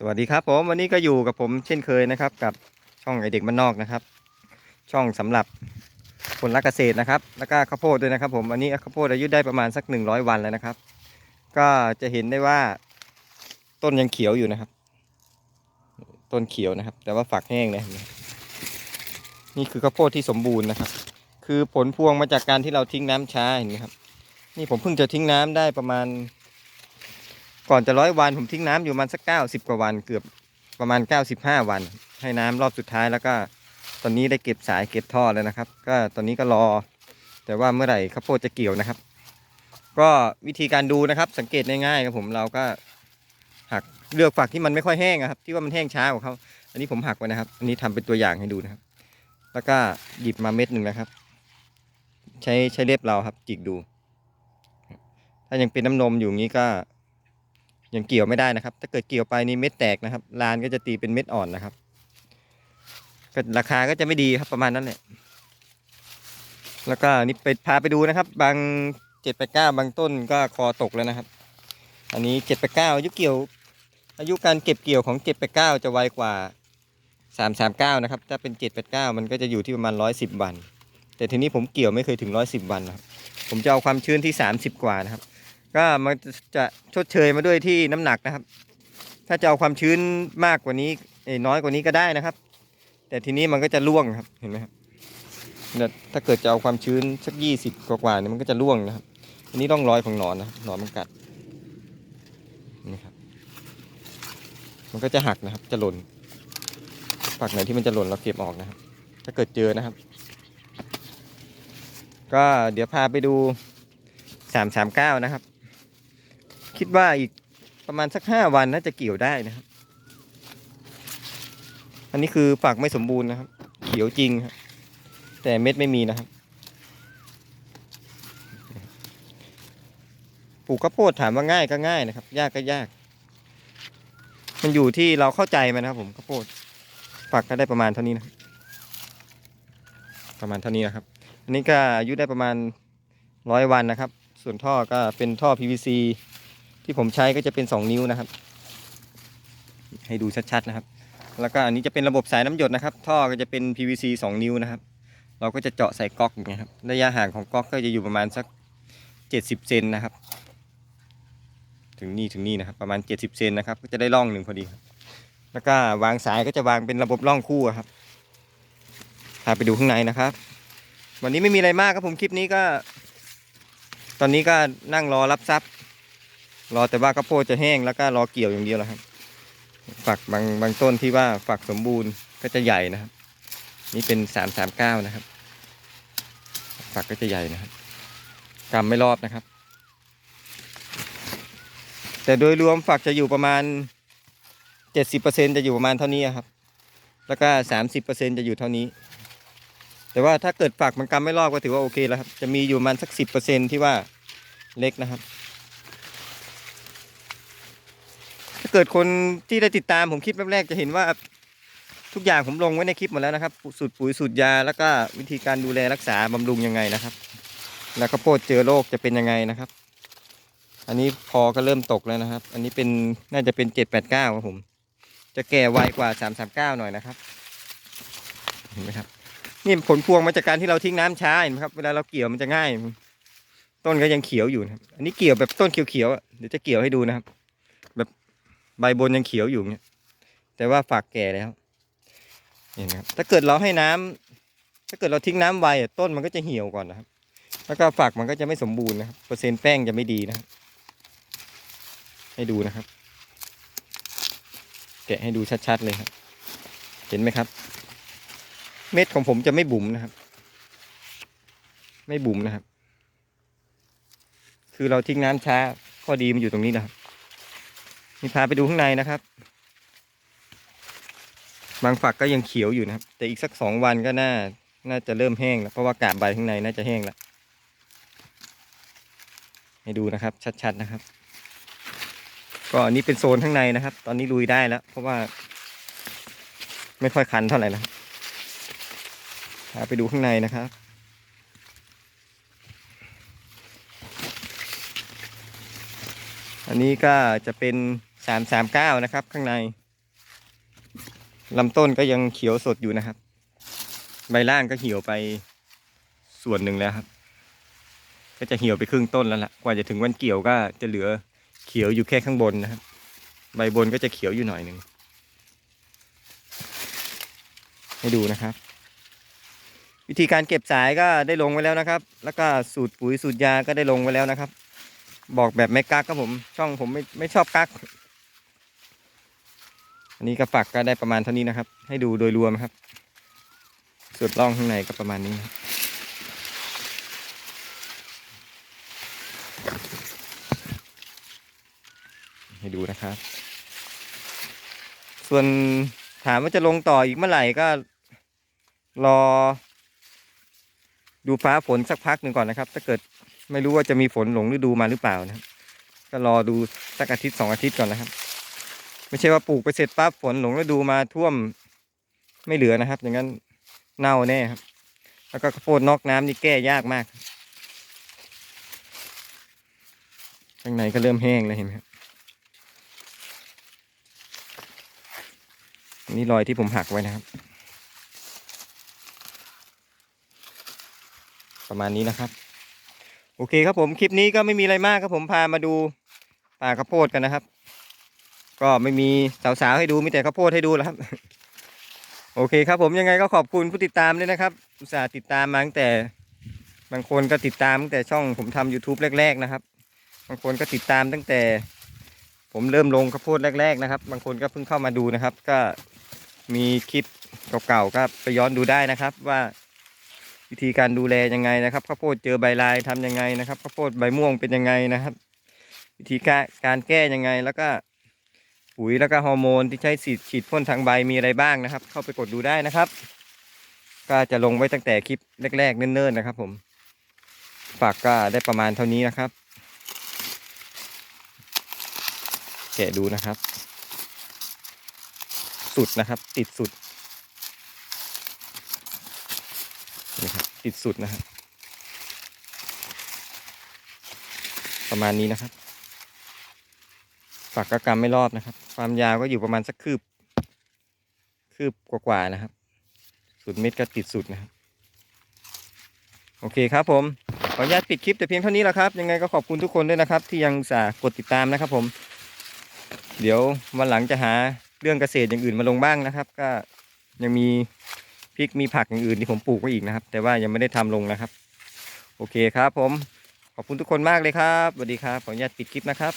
สวัสดีครับผมวันนี้ก็อยู่กับผมเช่นเคยนะครับ กับช่องไอเด็กบ้านนอกนะครับ ช่องสำหรับคนรักเกษตรนะครับ แล้วก็ข้าวโพดด้วยนะครับ ผมอันนี้ข้าวโพดอายุได้ประมาณสัก 100 วันแล้วนะครับ ก็จะเห็นได้ว่าต้นยังเขียวอยู่นะครับ ต้นเขียวนะครับ แต่ว่าฝักแห้งนะเห็นไหมนี่คือข้าวโพดที่สมบูรณ์นะครับ คือผลพวงมาจากการที่เราทิ้งน้ำช้าเห็นไหมครับ นี่ผมเพิ่งจะทิ้งน้ำได้ประมาณ ก่อนจะร้อยวันผมทิ้งน้ำอยู่ประมาณสักเก้าสิบกว่าวันเกือบประมาณเก้าสิบห้าวัน ให้น้ำรอบสุดท้ายแล้วก็ ตอนนี้ได้เก็บสายเก็บท่อแล้วนะครับ ก็ตอนนี้ก็รอ แต่ว่าเมื่อไหร่ข้าวโพดจะเกี่ยวนะครับ ก็วิธีการดูนะครับ สังเกตง่ายๆครับผมเราก็หักเลือกฝักที่มันไม่ค่อยแห้งครับ ที่ว่ามันแห้งช้ากว่าเขาอันนี้ผมหักไว้นะครับ อันนี้ทำเป็นตัวอย่างให้ดูนะครับ แล้วก็หยิบมาเม็ดหนึ่งนะครับ ใช้ใช้เล็บเราครับจิกดู ถ้ายังเป็นน้ำนมอยู่งนี้ก็ ยังเกี่ยวไม่ได้นะครับ ถ้าเกิดเกี่ยวไปนี่เม็ดแตกนะครับลานก็จะตีเป็นเม็ดอ่อนนะครับก็ราคาก็จะไม่ดีครับประมาณนั้นแหละแล้วก็นี่ไปพาไปดูนะครับ บางเจ็ดไปเก้าบางต้นก็คอตกแล้วนะครับ อันนี้เจ็ดไปเก้าอายุเกี่ยว อายุการเก็บเกี่ยวของเจ็ดไปเก้าจะไวกว่าสามสามเก้านะครับ ถ้าเป็นเจ็ดไปดเก้ามันก็จะอยู่ที่ประมาณร้อยสิบวัน แต่ทีนี้ผมเกี่ยวไม่เคยถึงร้อยสิบวันนะครับ ผมจะเอาความชื้นที่สามสิบกว่านะครับ ก็มันจะชดเชยมาด้วยที่น้ำหนักนะครับ ถ้าจะเอาความชื้นมากกว่านี้น้อยกว่านี้ก็ได้นะครับ แต่ทีนี้มันก็จะร่วงครับเห็นไหมครับถ้าเกิดจะเอาความชื้นสักยี่สิบกว่าๆเนี่ยมันก็จะร่วงนะครับ อันนี้ต้องรอยของหนอนนะครับหนอนมันกัดนี่ครับ มันก็จะหักนะครับ จะหล่นฝักไหนที่มันจะหล่นเราเก็บออกนะครับ ถ้าเกิดเจอนะครับ ก็เดี๋ยวพาไปดูสามสามเก้านะครับ คิดว่าอีกประมาณสักห้าวันน่าจะเกี่ยวได้นะครับ อันนี้คือฝักไม่สมบูรณ์นะครับ เขียวจริงครับแต่เม็ดไม่มีนะครับ ปลูกข้าวโพดถามว่าง่ายก็ง่ายนะครับ ยากก็ยาก มันอยู่ที่เราเข้าใจมันนะครับผมข้าวโพดฝักก็ได้ประมาณเท่านี้นะ ประมาณเท่านี้นะครับ อันนี้ก็อายุได้ประมาณร้อยวันนะครับ ส่วนท่อก็เป็นท่อ PVC ที่ผมใช้ก็จะเป็น 2 นิ้วนะครับ ให้ดูชัดๆนะครับ แล้วก็อันนี้จะเป็นระบบสายน้ำหยดนะครับ ท่อก็จะเป็น PVC 2 นิ้วนะครับ เราก็จะเจาะใส่ก๊อกอย่างเงี้ยครับระยะห่างของก๊อกก็จะอยู่ประมาณสัก 70เซนนะครับ ถึงนี่ถึงนี่นะครับ ประมาณ 70เซนนะครับ ก็จะได้ร่องหนึ่งพอดีครับแล้วก็วางสายก็จะวางเป็นระบบร่องคู่ครับพาไปดูข้างในนะครับ วันนี้ไม่มีอะไรมากครับผมคลิปนี้ก็ ตอนนี้ก็นั่งรอรับทรัพย์ รอแต่ว่าข้าวโพดจะแห้งแล้วก็รอเกี่ยวอย่างเดียวแล้วครับ ฝักบางบางต้นที่ว่าฝักสมบูรณ์ก็จะใหญ่นะครับ นี่เป็นสามสามเก้านะครับ ฝักก็จะใหญ่นะครับกำไม่รอบนะครับ แต่โดยรวมฝักจะอยู่ประมาณเจ็ดสิบเปอร์เซ็นจะอยู่ประมาณเท่านี้ครับ แล้วก็สามสิบเปอร์เซ็นจะอยู่เท่านี้ แต่ว่าถ้าเกิดฝักมันกำไม่รอบก็ถือว่าโอเคแล้วครับ จะมีอยู่ประมาณสักสิบเปอร์เซ็นที่ว่าเล็กนะครับ ถ้าเกิดคนที่ได้ติดตามผมคลิปแรกๆจะเห็นว่า ทุกอย่างผมลงไว้ในคลิปหมดแล้วนะครับสูตรปุ๋ยสูตรยาแล้วก็วิธีการดูแลรักษาบำรุงยังไงนะครับ แล้วข้าวโพดเจอโรคจะเป็นยังไงนะครับ อันนี้พอก็เริ่มตกแล้วนะครับ อันนี้เป็นน่าจะเป็นเจ็ดแปดเก้าครับผม จะแก่ไวกว่าสามสามเก้าหน่อยนะครับเห็นไหมครับนี่ผลพวงมาจากการที่เราทิ้งน้ำช้าเห็นไหมครับเวลาเราเกี่ยวมันจะง่าย ต้นก็ยังเขียวอยู่นะครับ อันนี้เกี่ยวแบบต้นเขียวๆอะเดี๋ยวจะเกี่ยวให้ดูนะครับ ใบบนยังเขียวอยู่เนี่ย แต่ว่าฝักแก่แล้วเห็นไหมครับถ้าเกิดเราให้น้ำถ้าเกิดเราทิ้งน้ำไวอะต้นมันก็จะเหี่ยวก่อนนะครับ แล้วก็ฝักมันก็จะไม่สมบูรณ์นะครับเปอร์เซ็นต์แป้งจะไม่ดีนะครับ ให้ดูนะครับ แกะให้ดูชัดๆเลยครับ เห็นไหมครับ เม็ดของผมจะไม่บุ๋มนะครับ ไม่บุ๋มนะครับ คือเราทิ้งน้ำช้าข้อดีมันอยู่ตรงนี้นะครับ นี่พาไปดูข้างในนะครับ บางฝักก็ยังเขียวอยู่นะครับ แต่อีกสักสองวันก็น่า น่าจะเริ่มแห้งแล้ว เพราะว่ากาบใบข้างในน่าจะแห้งแล้ว ให้ดูนะครับ ชัดๆนะครับ ก็อันนี้เป็นโซนข้างในนะครับ ตอนนี้ลุยได้แล้ว เพราะว่า ไม่ค่อยคันเท่าไหร่นะครับพาไปดูข้างในนะครับอันนี้ก็จะเป็น สามสามเก้านะครับ ข้างในลำต้นก็ยังเขียวสดอยู่นะครับ ใบล่างก็เหี่ยวไปส่วนหนึ่งแล้วครับ ก็จะเหี่ยวไปครึ่งต้นแล้วล่ะ กว่าจะถึงวันเกี่ยวก็จะเหลือเขียวอยู่แค่ข้างบนนะครับ ใบบนก็จะเขียวอยู่หน่อยหนึ่งให้ดูนะครับ วิธีการเก็บสายก็ได้ลงไว้แล้วนะครับ แล้วก็สูตรปุ๋ยสูตรยาก็ได้ลงไว้แล้วนะครับ บอกแบบไม่กักครับผม ช่องผมไม่ไม่ชอบกัก อันนี้ก็ฝักก็ได้ประมาณเท่านี้นะครับ ให้ดูโดยรวมครับ ส่วนร่องข้างในก็ประมาณนี้ครับให้ดูนะครับ ส่วนถามว่าจะลงต่ออีกเมื่อไหร่ก็รอ ดูฟ้าฝนสักพักหนึ่งก่อนนะครับ ถ้าเกิดไม่รู้ว่าจะมีฝนหลงฤดูมาหรือเปล่านะครับ ก็รอดูสักอาทิตย์สองอาทิตย์ก่อนนะครับ ไม่ใช่ว่าปลูกไปเสร็จปั๊บฝนหลงฤดูมาท่วมไม่เหลือนะครับ อย่างนั้นเน่าแน่ครับ แล้วก็ข้าวโพดนอกน้ำนี่แก้ยากมากข้างในก็เริ่มแห้งแล้วเห็นไหมครับนนี่รอยที่ผมหักไว้นะครับ ประมาณนี้นะครับ โอเคครับผมคลิปนี้ก็ไม่มีอะไรมากครับผมพามาดูป่าข้าวโพดกันนะครับ ก็ไม่มีสาวๆให้ดูมีแต่ข้าวโพดให้ดูแล้วครับ โอเคครับผมยังไงก็ขอบคุณผู้ติดตามด้วยนะครับ อุตส่าห์ติดตามมาตั้งแต่บางคนก็ติดตามตั้งแต่ช่องผมทำ YouTube แรก ๆนะครับ บางคนก็ติดตามตั้งแต่ ผมเริ่มลงข้าวโพดแรก ๆ นะครับ บางคนก็เพิ่งเข้ามาดูนะครับ ก็มีคลิปเก่าๆก็ไปย้อนดูได้นะครับ ว่าวิธีการดูแลยังไงนะครับข้าวโพดเจอใบลายทำยังไงนะครับข้าวโพดใบม่วงเป็นยังไงนะครับ วิธีการการแก้ยังไงแล้วก็ ปุ๋ยแล้วก็ฮอร์โมนที่ใช้ฉีดฉีดพ่นทางใบมีอะไรบ้างนะครับ เข้าไปกดดูได้นะครับ ก็จะลงไว้ตั้งแต่คลิปแรกๆเนิ่นๆนะครับ ผมฝากก็ได้ประมาณเท่านี้นะครับแกะดูนะครับ สุดนะครับ ติดสุดนี่ครับติดสุดนะครับ ประมาณนี้นะครับ ฝักก็กำไม่รอบนะครับ ความยาวก็อยู่ประมาณสักคืบ คืบกว่าๆนะครับสุดเม็ดก็ติดสุดนะครับ โอเคครับผม ขออนุญาตปิดคลิปแต่เพียงเท่านี้แหละครับ ยังไงก็ขอบคุณทุกคนด้วยนะครับ ที่ยังสากดติดตามนะครับผม เดี๋ยววันหลังจะหาเรื่องเกษตรอย่างอื่นมาลงบ้างนะครับ ก็ยังมีพริกมีผักอย่างอื่นที่ผมปลูกไว้อีกนะครับ แต่ว่ายังไม่ได้ทำลงนะครับ โอเคครับผม ขอบคุณทุกคนมากเลยครับสวัสดีครับ ขออนุญาตปิดคลิปนะครับ